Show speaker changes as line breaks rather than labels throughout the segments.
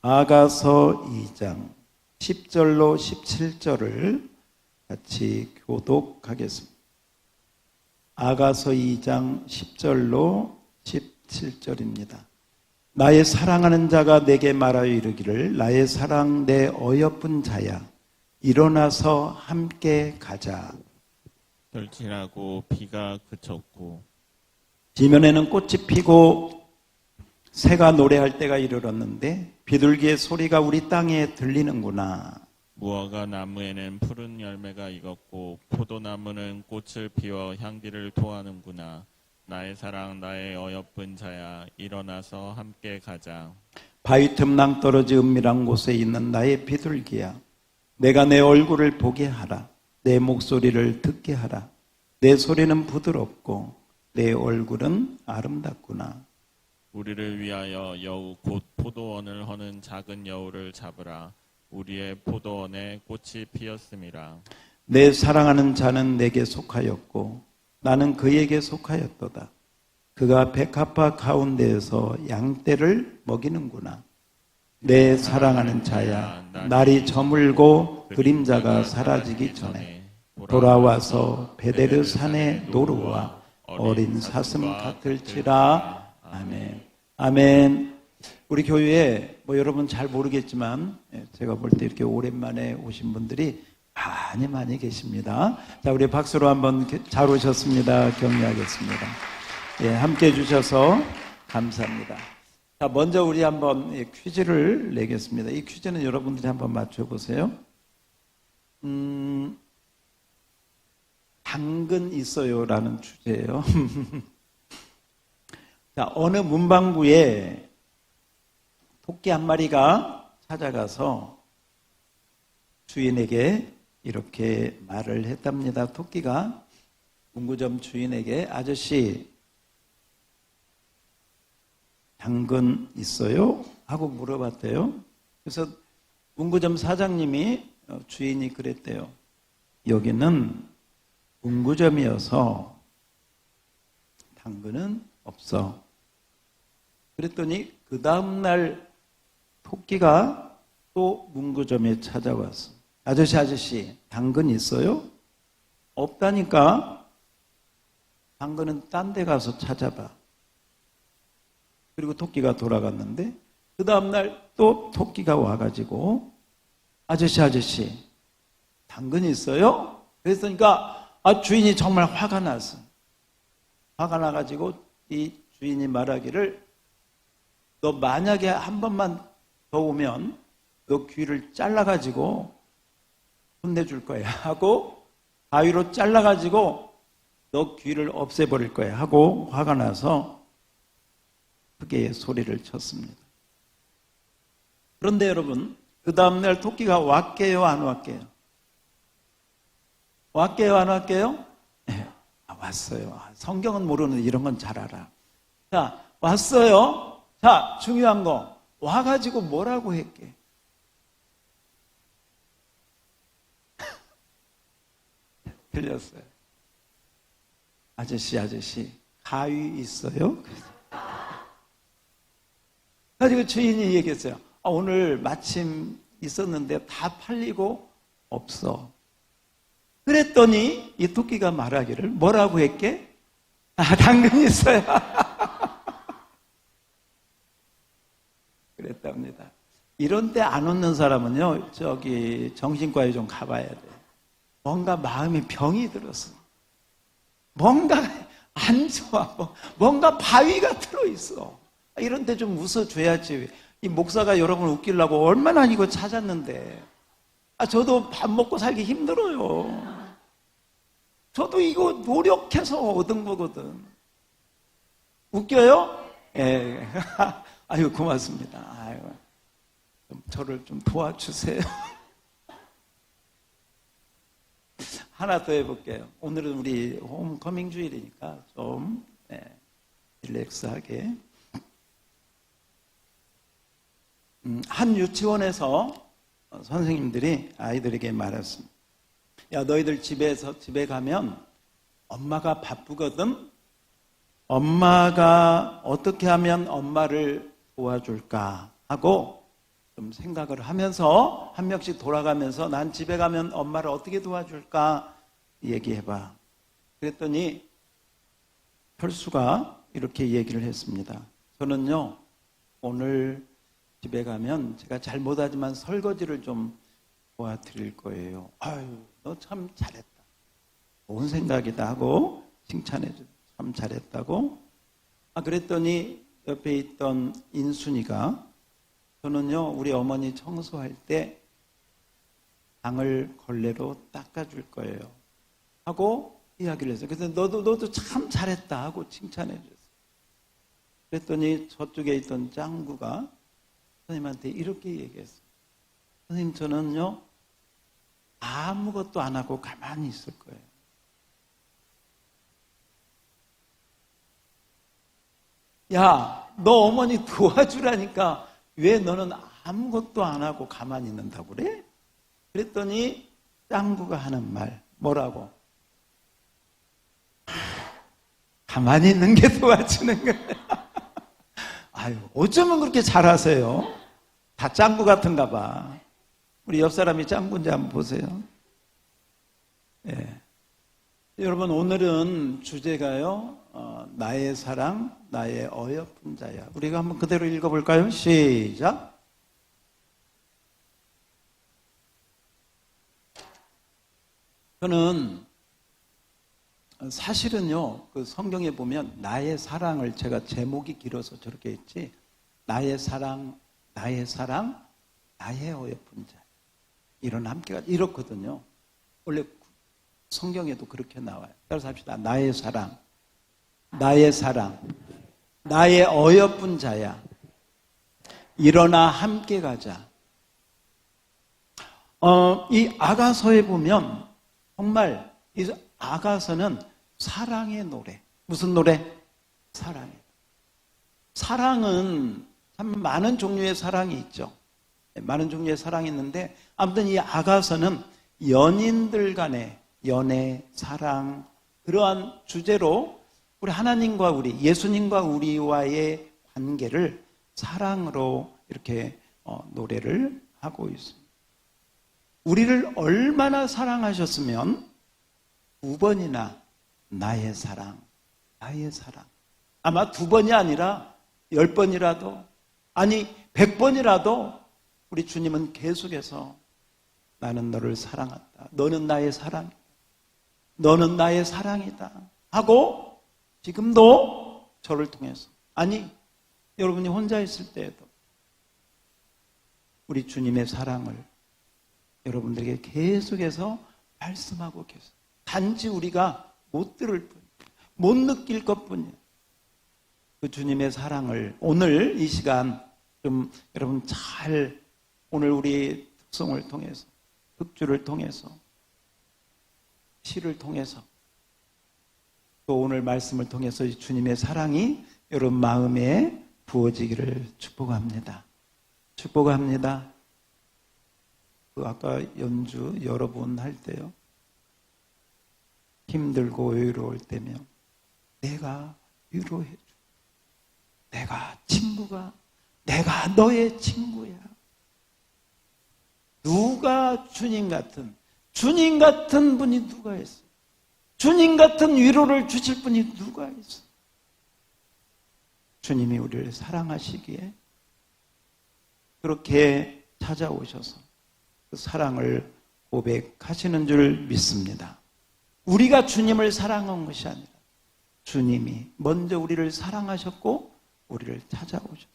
아가서 2장 10절로 17절을 같이 교독하겠습니다. 아가서 2장 10절로 17절입니다. 나의 사랑하는 자가 내게 말하여 이르기를 나의 사랑 내 어여쁜 자야 일어나서 함께 가자.
결실하고 비가 그쳤고
지면에는 꽃이 피고 새가 노래할 때가 이르렀는데 비둘기의 소리가 우리 땅에 들리는구나.
무화과 나무에는 푸른 열매가 익었고 포도나무는 꽃을 피워 향기를 토하는구나. 나의 사랑 나의 어여쁜 자야 일어나서 함께 가자.
바위 틈 낭떠러지 은밀한 곳에 있는 나의 비둘기야. 내가 내 얼굴을 보게 하라. 내 목소리를 듣게 하라. 내 소리는 부드럽고 내 얼굴은 아름답구나.
우리를 위하여 여우 곧 포도원을 허는 작은 여우를 잡으라. 우리의 포도원에 꽃이 피었음이라.
내 사랑하는 자는 내게 속하였고 나는 그에게 속하였도다. 그가 백합화 가운데에서 양떼를 먹이는구나. 내 사랑하는 자야, 날이 저물고 그림자가 사라지기 전에 돌아와서 베데르 산에 노루와 어린 사슴 같을지라. 아멘. 아멘. 우리 교회에 뭐 여러분 잘 모르겠지만 예, 제가 볼 때 이렇게 오랜만에 오신 분들이 많이 많이 계십니다. 자, 우리 박수로 한번 게- 잘 오셨습니다. 격려하겠습니다. 예, 함께 해주셔서 감사합니다. 자, 먼저 우리 한번 예, 퀴즈를 내겠습니다. 이 퀴즈는 여러분들이 한번 맞춰보세요. 음, 당근 있어요라는 주제예요. 자, 어느 문방구에 토끼 한 마리가 찾아가서 주인에게 이렇게 말을 했답니다. 토끼가 문구점 주인에게 아저씨 당근 있어요? 하고 물어봤대요. 그래서 문구점 사장님이 어, 주인이 그랬대요. 여기는 문구점이어서 당근은 없어. 그랬더니 그 다음날 토끼가 또 문구점에 찾아왔어. 아저씨, 아저씨, 당근 있어요? 없다니까. 당근은 딴 데 가서 찾아봐. 그리고 토끼가 돌아갔는데, 그 다음날 또 토끼가 와가지고, 아저씨, 아저씨, 당근 있어요? 그랬으니까, 아, 주인이 정말 화가 났어. 화가 나가지고, 이 주인이 말하기를, 너 만약에 한 번만 더 오면, 너 귀를 잘라가지고, 혼내줄 거야. 하고, 가위로 잘라가지고, 너 귀를 없애버릴 거야. 하고, 화가 나서, 크게 소리를 쳤습니다. 그런데 여러분, 그 다음날 토끼가 왔게요, 안 왔게요? 왔게요, 안 왔게요? 네, 아, 왔어요. 아, 성경은 모르는데 이런 건 잘 알아. 자, 왔어요. 자, 중요한 거. 와가지고 뭐라고 했게? 틀렸어요. 아저씨, 아저씨, 가위 있어요? 가지고 주인이 얘기했어요. 아, 오늘 마침 있었는데 다 팔리고 없어. 그랬더니 이 토끼가 말하기를 뭐라고 했게? 아, 당근 있어요. 그랬답니다. 이런 때 안 웃는 사람은요, 저기 정신과에 좀 가봐야 돼. 뭔가 마음이 병이 들었어. 뭔가 안 좋아. 뭐, 뭔가 바위가 들어있어. 이런 데 좀 웃어줘야지. 이 목사가 여러분 웃기려고 얼마나 이거 찾았는데. 아, 저도 밥 먹고 살기 힘들어요. 저도 이거 노력해서 얻은 거거든. 웃겨요? 예. 아유, 고맙습니다. 아유, 좀 저를 좀 도와주세요. 하나 더 해볼게요. 오늘은 우리 홈커밍 주일이니까 좀 네, 릴렉스하게. 음, 한 유치원에서 선생님들이 아이들에게 말했습니다. 야, 너희들 집에서 집에 가면 엄마가 바쁘거든. 엄마가 어떻게 하면 엄마를 도와줄까 하고 좀 생각을 하면서 한 명씩 돌아가면서 난 집에 가면 엄마를 어떻게 도와줄까 얘기해봐. 그랬더니 혈수가 이렇게 얘기를 했습니다. 저는요 오늘 집에 가면 제가 잘 못하지만 설거지를 좀 도와드릴 거예요. 아유 너 참 잘했다. 좋은 생각이다 하고 칭찬해 줘. 참 잘했다고. 아 그랬더니 옆에 있던 인순이가 저는요 우리 어머니 청소할 때 방을 걸레로 닦아줄 거예요. 하고 이야기를 했어요. 그래서 너도 너도 참 잘했다 하고 칭찬해 줬어요. 그랬더니 저쪽에 있던 짱구가 선생님한테 이렇게 얘기했어요. 선생님 저는요 아무것도 안 하고 가만히 있을 거예요. 야, 너 어머니 도와주라니까 왜 너는 아무것도 안 하고 가만히 있는다고 그래? 그랬더니 짱구가 하는 말 뭐라고? 가만히 있는 게 도와주는 거야. 아유, 어쩌면 그렇게 잘하세요? 다 짱구 같은가 봐. 우리 옆 사람이 짱구인지 한번 보세요. 예. 여러분, 오늘은 주제가요, 어, 나의 사랑, 나의 어여쁜 자야. 우리가 한번 그대로 읽어볼까요? 시작. 저는 사실은요, 그 성경에 보면 나의 사랑을 제가 제목이 길어서 저렇게 했지, 나의 사랑, 나의 사랑, 나의 어여쁜 자. 이런 함께가 이렇거든요. 원래 성경에도 그렇게 나와요. 따라서 합시다. 나의 사랑, 나의 사랑, 나의 어여쁜 자야. 일어나 함께 가자. 어, 이 아가서에 보면 정말 이 아가서는 사랑의 노래. 무슨 노래? 사랑의. 사랑은 참 많은 종류의 사랑이 있죠. 네, 많은 종류의 사랑이 있는데 아무튼 이 아가서는 연인들 간의 연애, 사랑 그러한 주제로 우리 하나님과 우리 예수님과 우리와의 관계를 사랑으로 이렇게 어, 노래를 하고 있습니다. 우리를 얼마나 사랑하셨으면 두 번이나 나의 사랑, 나의 사랑. 아마 두 번이 아니라 열 번이라도, 아니, 백 번이라도 우리 주님은 계속해서 나는 너를 사랑한다. 너는 나의 사랑. 너는 나의 사랑이다. 하고 지금도 저를 통해서. 아니, 여러분이 혼자 있을 때에도 우리 주님의 사랑을 여러분들에게 계속해서 말씀하고 계세요. 단지 우리가 못 들을 뿐, 못 느낄 것 뿐이에요. 그 주님의 사랑을 오늘 이 시간 좀 여러분 잘 오늘 우리 특성을 통해서 흑주를 통해서 시를 통해서 또 오늘 말씀을 통해서 이 주님의 사랑이 여러분 마음에 부어지기를 축복합니다. 축복합니다. 그 아까 연주 여러 번 할 때요. 힘들고 외로울 때면 내가 위로해 줘. 내가 친구가 내가 너의 친구야. 누가 주님 같은 주님 같은 분이 누가 있어? 주님 같은 위로를 주실 분이 누가 있어? 주님이 우리를 사랑하시기에 그렇게 찾아오셔서 그 사랑을 고백하시는 줄 믿습니다. 우리가 주님을 사랑한 것이 아니라 주님이 먼저 우리를 사랑하셨고 우리를 찾아오셨어요.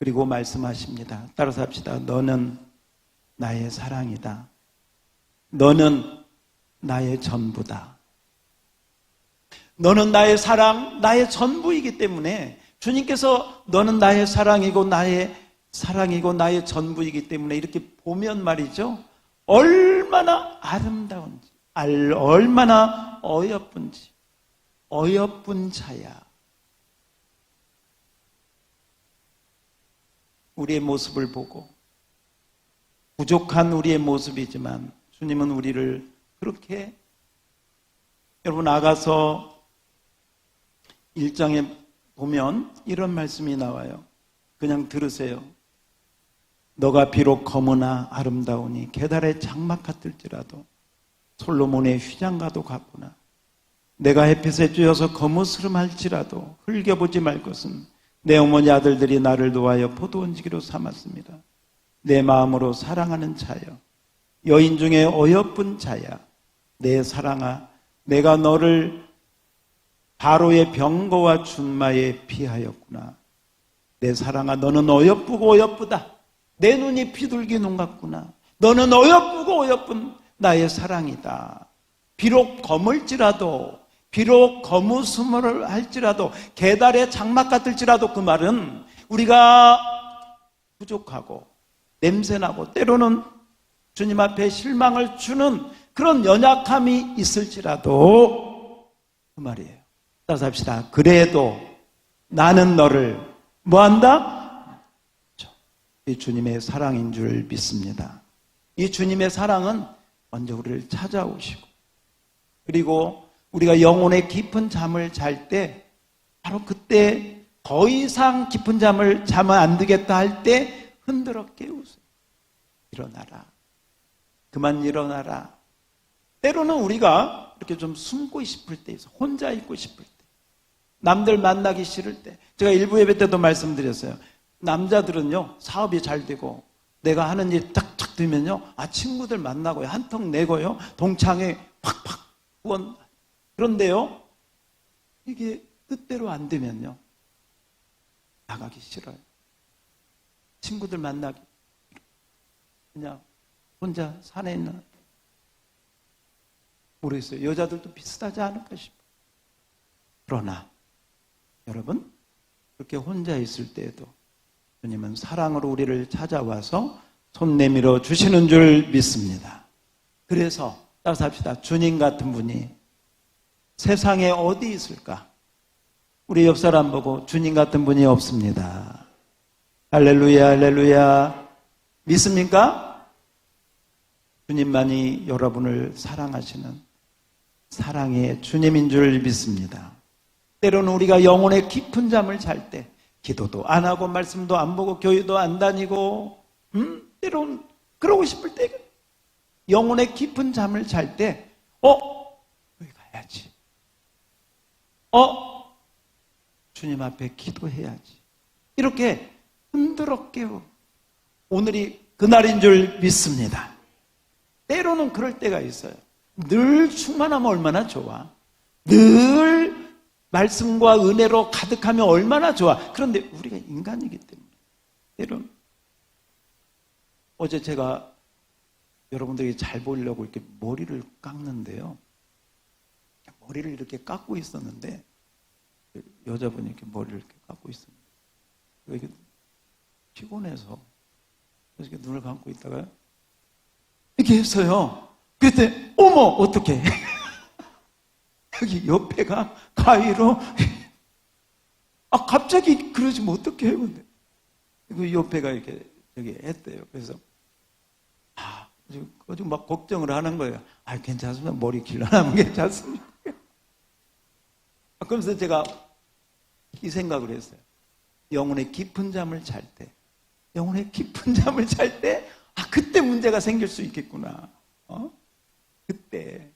그리고 말씀하십니다. 따라서 합시다. 너는 나의 사랑이다. 너는 나의 전부다. 너는 나의 사랑, 나의 전부이기 때문에 주님께서 너는 나의 사랑이고 나의 사랑이고 나의 전부이기 때문에 이렇게 보면 말이죠. 얼마나 아름다운지, 얼마나 어여쁜지, 어여쁜 자야. 우리의 모습을 보고 부족한 우리의 모습이지만 주님은 우리를 그렇게 여러분 나가서 1장에 보면 이런 말씀이 나와요. 그냥 들으세요. 너가 비록 검으나 아름다우니 계달의 장막 같을지라도 솔로몬의 휘장과도 같구나. 내가 햇빛에 쬐어서 거무스름할지라도 흘겨보지 말 것은 내 어머니 아들들이 나를 도하여 포도원지기로 삼았습니다. 내 마음으로 사랑하는 자여 여인 중에 어여쁜 자야 내 사랑아 내가 너를 바로의 병거와 준마에 피하였구나. 내 사랑아 너는 어여쁘고 어여쁘다. 내 눈이 비둘기 눈 같구나. 너는 어여쁘고 어여쁜 나의 사랑이다. 비록 검을지라도 비록 거무스름을 할지라도 계달의 장막 같을지라도 그 말은 우리가 부족하고 냄새나고 때로는 주님 앞에 실망을 주는 그런 연약함이 있을지라도 그 말이에요. 따라서 합시다. 그래도 나는 너를 뭐한다? 이 주님의 사랑인 줄 믿습니다. 이 주님의 사랑은 먼저 우리를 찾아오시고 그리고 우리가 영혼의 깊은 잠을 잘 때 바로 그때 더 이상 깊은 잠을 자면 안 되겠다 할 때 흔들어 깨우세요. 일어나라. 그만 일어나라. 때로는 우리가 이렇게 좀 숨고 싶을 때 있어. 혼자 있고 싶을 때. 남들 만나기 싫을 때. 제가 일부 예배 때도 말씀드렸어요. 남자들은요, 사업이 잘 되고, 내가 하는 일 탁탁 되면요, 아, 친구들 만나고요, 한턱 내고요, 동창회 팍팍 후원. 그런데요, 이게 뜻대로 안 되면요, 나가기 싫어요. 친구들 만나기. 그냥 혼자 산에 있는 모르겠어요. 여자들도 비슷하지 않을까 싶어요. 그러나 여러분 그렇게 혼자 있을 때에도 주님은 사랑으로 우리를 찾아와서 손 내밀어 주시는 줄 믿습니다. 그래서 따라서 합시다. 주님 같은 분이 세상에 어디 있을까? 우리 옆 사람 보고 주님 같은 분이 없습니다. 할렐루야, 할렐루야. 믿습니까? 주님만이 여러분을 사랑하시는 사랑의 주님인 줄 믿습니다. 때로는 우리가 영혼의 깊은 잠을 잘 때, 기도도 안 하고, 말씀도 안 보고, 교회도 안 다니고, 음? 때로는 그러고 싶을 때, 영혼의 깊은 잠을 잘 때, 어? 여기 가야지. 어? 주님 앞에 기도해야지. 이렇게 깨워. 오늘이 그날인 줄 믿습니다. 때로는 그럴 때가 있어요. 늘 충만하면 얼마나 좋아. 늘 말씀과 은혜로 가득하면 얼마나 좋아. 그런데 우리가 인간이기 때문에 때로는 어제 제가 여러분들에게 잘 보이려고 이렇게 머리를 깎는데요. 머리를 이렇게 깎고 있었는데 여자분이 이렇게 머리를 이렇게 깎고 있습니다. 피곤해서 그래서 이렇게 눈을 감고 있다가 이렇게 했어요. 그때 어머 어떻게 여기 옆에가 가위로 아 갑자기 그러시면 어떻게 해요 근데 그 옆에가 이렇게 저기 했대요. 그래서 아 아주 막 걱정을 하는 거예요. 아 괜찮습니다. 머리 길러나면 괜찮습니다. 아, 그러면서 제가 이 생각을 했어요. 영혼의 깊은 잠을 잘 때, 영혼의 깊은 잠을 잘 때, 문제가 생길 수 있겠구나. 어? 그때.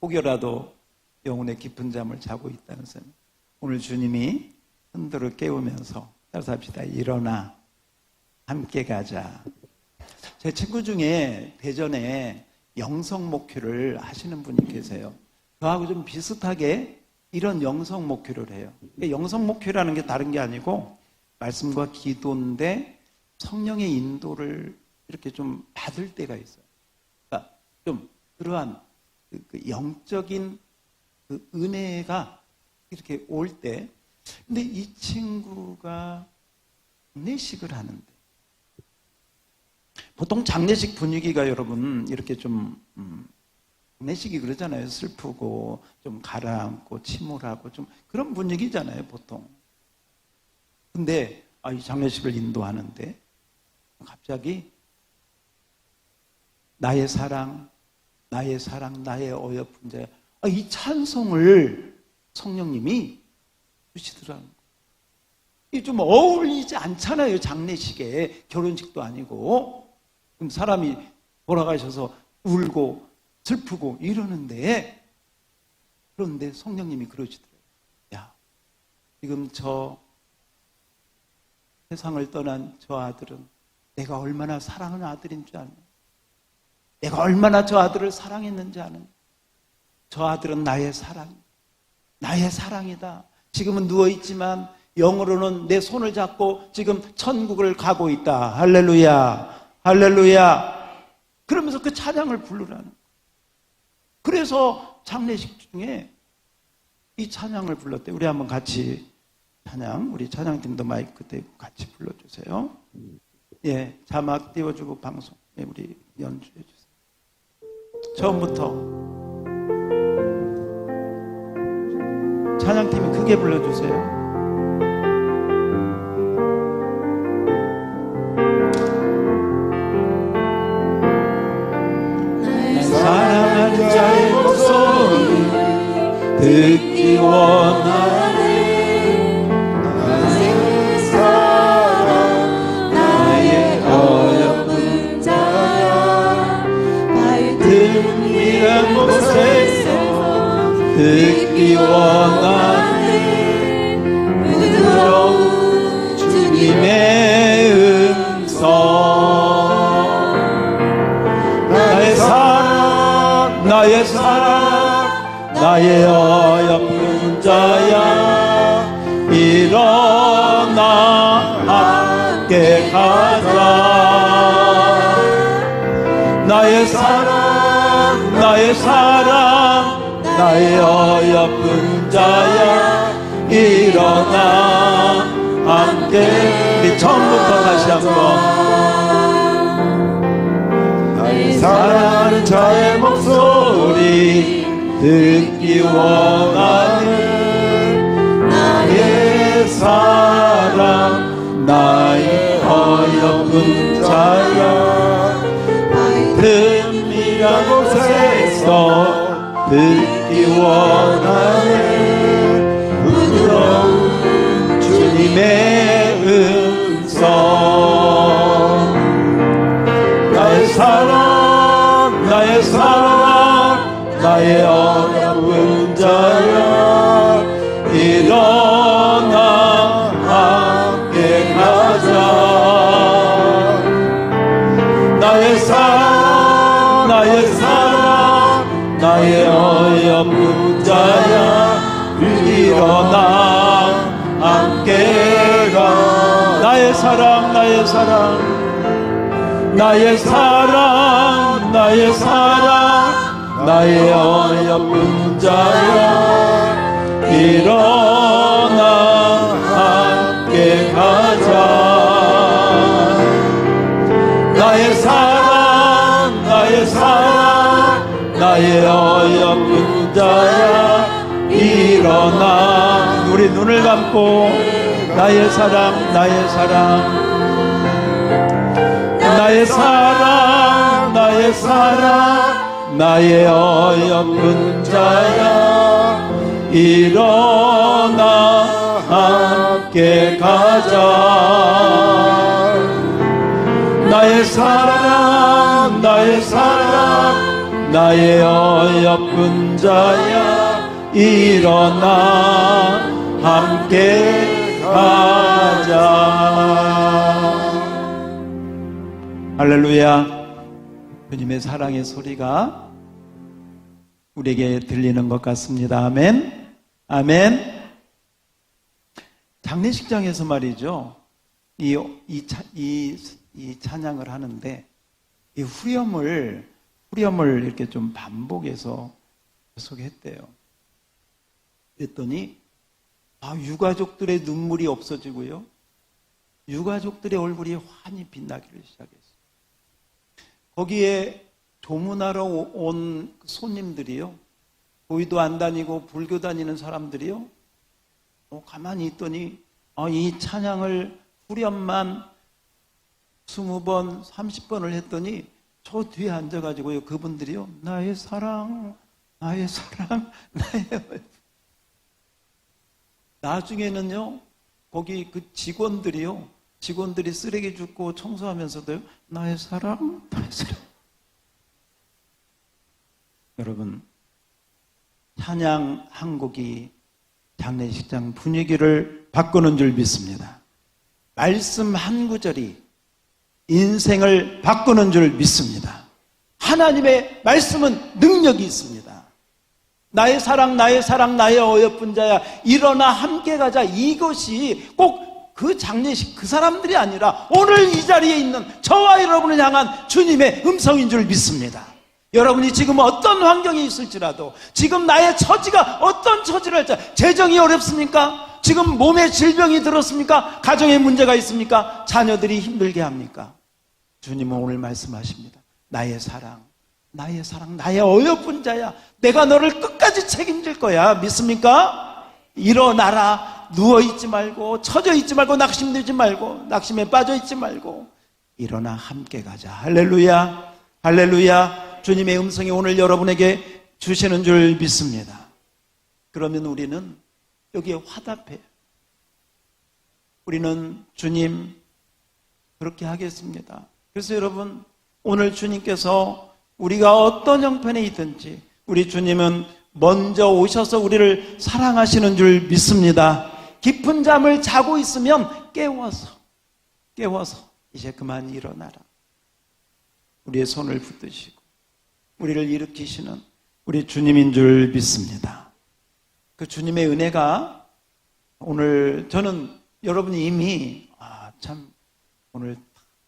혹여라도 영혼의 깊은 잠을 자고 있다는 셈. 오늘 주님이 흔들어 깨우면서, 따라서 합시다. 일어나. 함께 가자. 제 친구 중에 대전에 영성 목회를 하시는 분이 계세요. 저하고 좀 비슷하게 이런 영성 목회를 해요. 영성 목회라는 게 다른 게 아니고 말씀과 기도인데 성령의 인도를 이렇게 좀 받을 때가 있어요. 그러니까 좀 그러한 그 영적인 그 은혜가 이렇게 올 때, 근데 이 친구가 장례식을 하는데 보통 장례식 분위기가 여러분 이렇게 좀 음, 장례식이 그러잖아요. 슬프고 좀 가라앉고 침울하고 좀 그런 분위기잖아요, 보통. 근데 아, 이 장례식을 인도하는데 갑자기 나의 사랑, 나의 사랑, 나의 어여쁜 자, 아, 이 찬송을 성령님이 주시더라고요. 이좀 어울리지 않잖아요. 장례식에 결혼식도 아니고 그럼 사람이 돌아가셔서 울고 슬프고 이러는데 그런데 성령님이 그러시더래요. 야, 지금 저 세상을 떠난 저 아들은 내가 얼마나 사랑하는 아들인 줄 아냐? 내가 얼마나 저 아들을 사랑했는지 아는? 저 아들은 나의 사랑, 나의 사랑이다. 지금은 누워 있지만 영으로는 내 손을 잡고 지금 천국을 가고 있다. 할렐루야, 할렐루야. 그러면서 그 찬양을 부르라는. 그래서 장례식 중에 이 찬양을 불렀대. 우리 한번 같이 찬양, 우리 찬양팀도 마이크 대고 같이 불러주세요. 예, 자막 띄워주고 방송, 예, 우리 연주해 주세요. 처음부터 찬양팀이 크게 불러주세요. 사랑하는 자의 목소리 듣기 원하는 사랑하는 자의 목소리 듣기 원하는 나의 사랑 나의 어여쁜 자야 든밀한 곳에서 듣기 원하는 자야 일어나. 함께 가. 나의 사랑 나의 사랑. 나의 사랑 나의 사랑. 나의 어여쁜 자야. 일어나. 함께 가자. 나의 사랑 나의 사랑. 나의 어여쁜 자야 일어나 우리 눈을 감고 나의 사랑 나의 사랑. 나의 사랑 나의 사랑 나의 어여쁜 자야. 일어나 함께 가자. 나의 사랑 나의 사랑 나의 어여쁜 자야 일어나 함께 가자. 할렐루야. 주님의 사랑의 소리가 우리에게 들리는 것 같습니다. 아멘. 아멘. 장례식장에서 말이죠. 이, 이, 차- 이, 이 찬양을 하는데 이 후렴을 후렴을 이렇게 좀 반복해서 계속 했대요. 그랬더니 아, 유가족들의 눈물이 없어지고요. 유가족들의 얼굴이 환히 빛나기를 시작했어요. 거기에 조문하러 온 손님들이요. 교회도 안 다니고 불교 다니는 사람들이요. 어, 가만히 있더니 아, 이 찬양을 후렴만 20번, 30번을 했더니 저 뒤에 앉아가지고요. 그분들이요. 나의 사랑, 나의 사랑, 나의 나중에는요. 거기 그 직원들이요. 직원들이 쓰레기 줍고 청소하면서도요. 나의 사랑, 나의 사랑. 여러분, 찬양 한 곡이 장례식장 분위기를 바꾸는 줄 믿습니다. 말씀 한 구절이 인생을 바꾸는 줄 믿습니다. 하나님의 말씀은 능력이 있습니다. 나의 사랑, 나의 사랑, 나의 어여쁜 자야, 일어나 함께 가자. 이것이 꼭 그 장례식 그 사람들이 아니라 오늘 이 자리에 있는 저와 여러분을 향한 주님의 음성인 줄 믿습니다. 여러분이 지금 어떤 환경에 있을지라도 지금 나의 처지가 어떤 처지를 할지 재정이 어렵습니까? 지금 몸에 질병이 들었습니까? 가정에 문제가 있습니까? 자녀들이 힘들게 합니까? 주님은 오늘 말씀하십니다. 나의 사랑, 나의 사랑, 나의 어여쁜 자야. 내가 너를 끝까지 책임질 거야. 믿습니까? 일어나라. 누워있지 말고, 처져있지 말고, 낙심되지 말고, 낙심에 빠져있지 말고, 일어나 함께 가자. 할렐루야. 할렐루야. 주님의 음성이 오늘 여러분에게 주시는 줄 믿습니다. 그러면 우리는 여기에 화답해요. 우리는 주님, 그렇게 하겠습니다. 그래서 여러분, 오늘 주님께서 우리가 어떤 형편에 있든지 우리 주님은 먼저 오셔서 우리를 사랑하시는 줄 믿습니다. 깊은 잠을 자고 있으면 깨워서, 깨워서 이제 그만 일어나라. 우리의 손을 붙드시고 우리를 일으키시는 우리 주님인 줄 믿습니다. 그 주님의 은혜가 오늘 저는 여러분이 이미 아, 참 오늘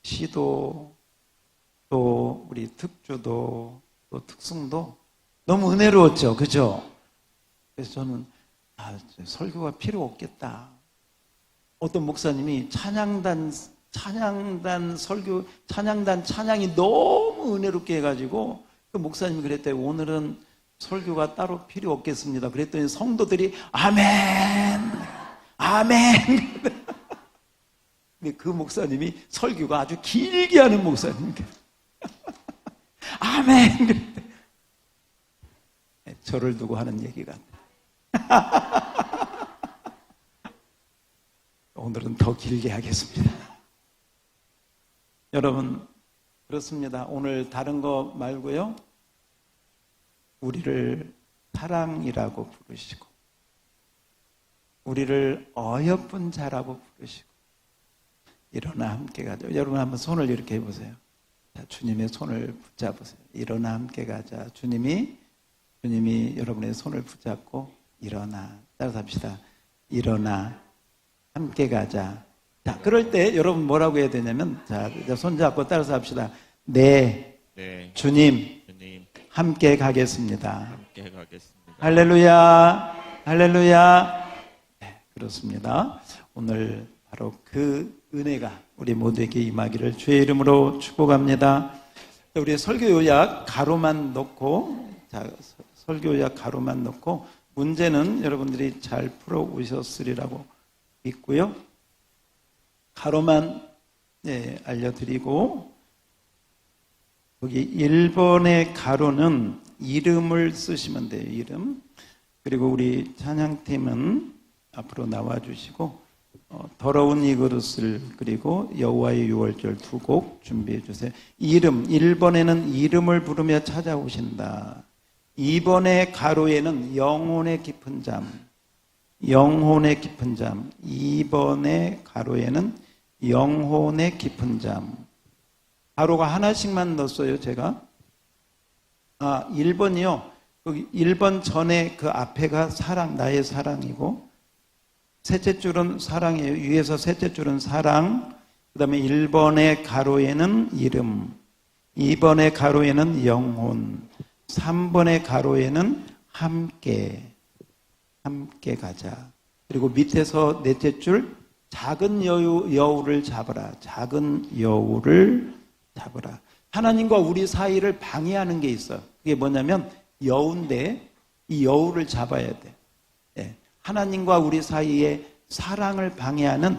시도 또 우리 특주도 또 특승도 너무 은혜로웠죠. 그죠? 그래서 저는 아, 설교가 필요 없겠다. 어떤 목사님이 찬양단 찬양단 설교 찬양단 찬양이 너무 은혜롭게 해가지고 그 목사님이 그랬대요. 오늘은 설교가 따로 필요 없겠습니다. 그랬더니 성도들이 아멘, 아멘. 근데 그 목사님이 설교가 아주 길게 하는 목사님인데 아멘. 저를 두고 하는 얘기 같아. 오늘은 더 길게 하겠습니다. 여러분, 그렇습니다. 오늘 다른 거 말고요. 우리를 사랑이라고 부르시고, 우리를 어여쁜 자라고 부르시고, 일어나 함께 가자. 여러분 한번 손을 이렇게 해보세요. 자, 주님의 손을 붙잡으세요. 일어나 함께 가자. 주님이, 주님이 여러분의 손을 붙잡고, 일어나. 따라서 합시다. 일어나. 함께 가자. 자, 그럴 때 여러분 뭐라고 해야 되냐면, 자, 손 잡고 따라서 합시다. 네,
네,
주님,
주님
함께 가겠습니다.
함께 가겠습니다.
할렐루야, 할렐루야. 네, 그렇습니다. 오늘 바로 그 은혜가 우리 모두에게 임하기를 주의 이름으로 축복합니다. 우리 설교 요약 가로만 넣고, 자, 서- 설교 요약 가로만 넣고, 문제는 여러분들이 잘 풀어 오셨으리라고 믿고요. 가로만 예, 알려드리고, 여기 1번의 가로는 이름을 쓰시면 돼요, 이름. 그리고 우리 찬양팀은 앞으로 나와 주시고, 어, 더러운 이 그릇을 그리고 여호와의 유월절 두 곡 준비해 주세요. 이름 1번에는 이름을 부르며 찾아오신다. 2번의 가로에는 영혼의 깊은 잠. 영혼의 깊은 잠. 2번의 가로에는 영혼의 깊은 잠. 가로가 하나씩만 넣었어요, 제가. 아, 1번이요. 거기 1번 전에 그 앞에가 사랑, 나의 사랑이고, 셋째 줄은 사랑이에요. 위에서 셋째 줄은 사랑. 그 다음에 1번의 가로에는 이름. 2번의 가로에는 영혼. 3번의 가로에는 함께. 함께 가자. 그리고 밑에서 넷째 줄 작은 여우, 여우를 잡아라. 작은 여우를 잡아라. 하나님과 우리 사이를 방해하는 게 있어요. 그게 뭐냐면 여우인데 이 여우를 잡아야 돼. 예. 하나님과 우리 사이에 사랑을 방해하는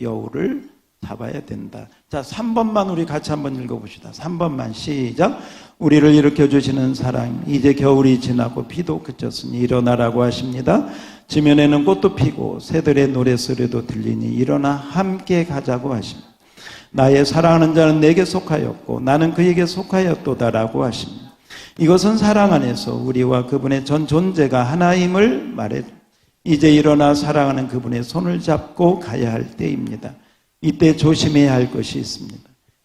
여우를 잡아야 된다. 자, 3번만 우리 같이 한번 읽어봅시다. 3번만 시작. 우리를 일으켜 주시는 사랑, 이제 겨울이 지나고 비도 그쳤으니 일어나라고 하십니다. 지면에는 꽃도 피고 새들의 노래소리도 들리니 일어나 함께 가자고 하십니다. 나의 사랑하는 자는 내게 속하였고 나는 그에게 속하였도다라고 하십니다. 이것은 사랑 안에서 우리와 그분의 전 존재가 하나임을 말해 이제 일어나 사랑하는 그분의 손을 잡고 가야 할 때입니다. 이때 조심해야 할 것이 있습니다.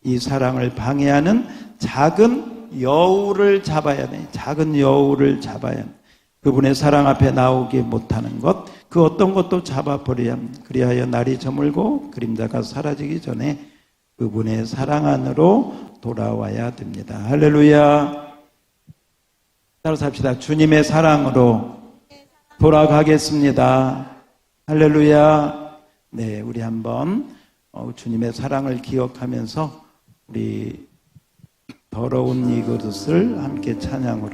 이 사랑을 방해하는 작은 여우를 잡아야 돼. 작은 여우를 잡아야 돼. 그분의 사랑 앞에 나오지 못하는 것, 그 어떤 것도 잡아버려야 합니다. 그리하여 날이 저물고 그림자가 사라지기 전에 그분의 사랑 안으로 돌아와야 됩니다. 할렐루야. 따라서 합시다. 주님의 사랑으로 돌아가겠습니다. 할렐루야. 네, 우리 한번 어, 주님의 사랑을 기억하면서 우리 더러운 이것을 함께 찬양으로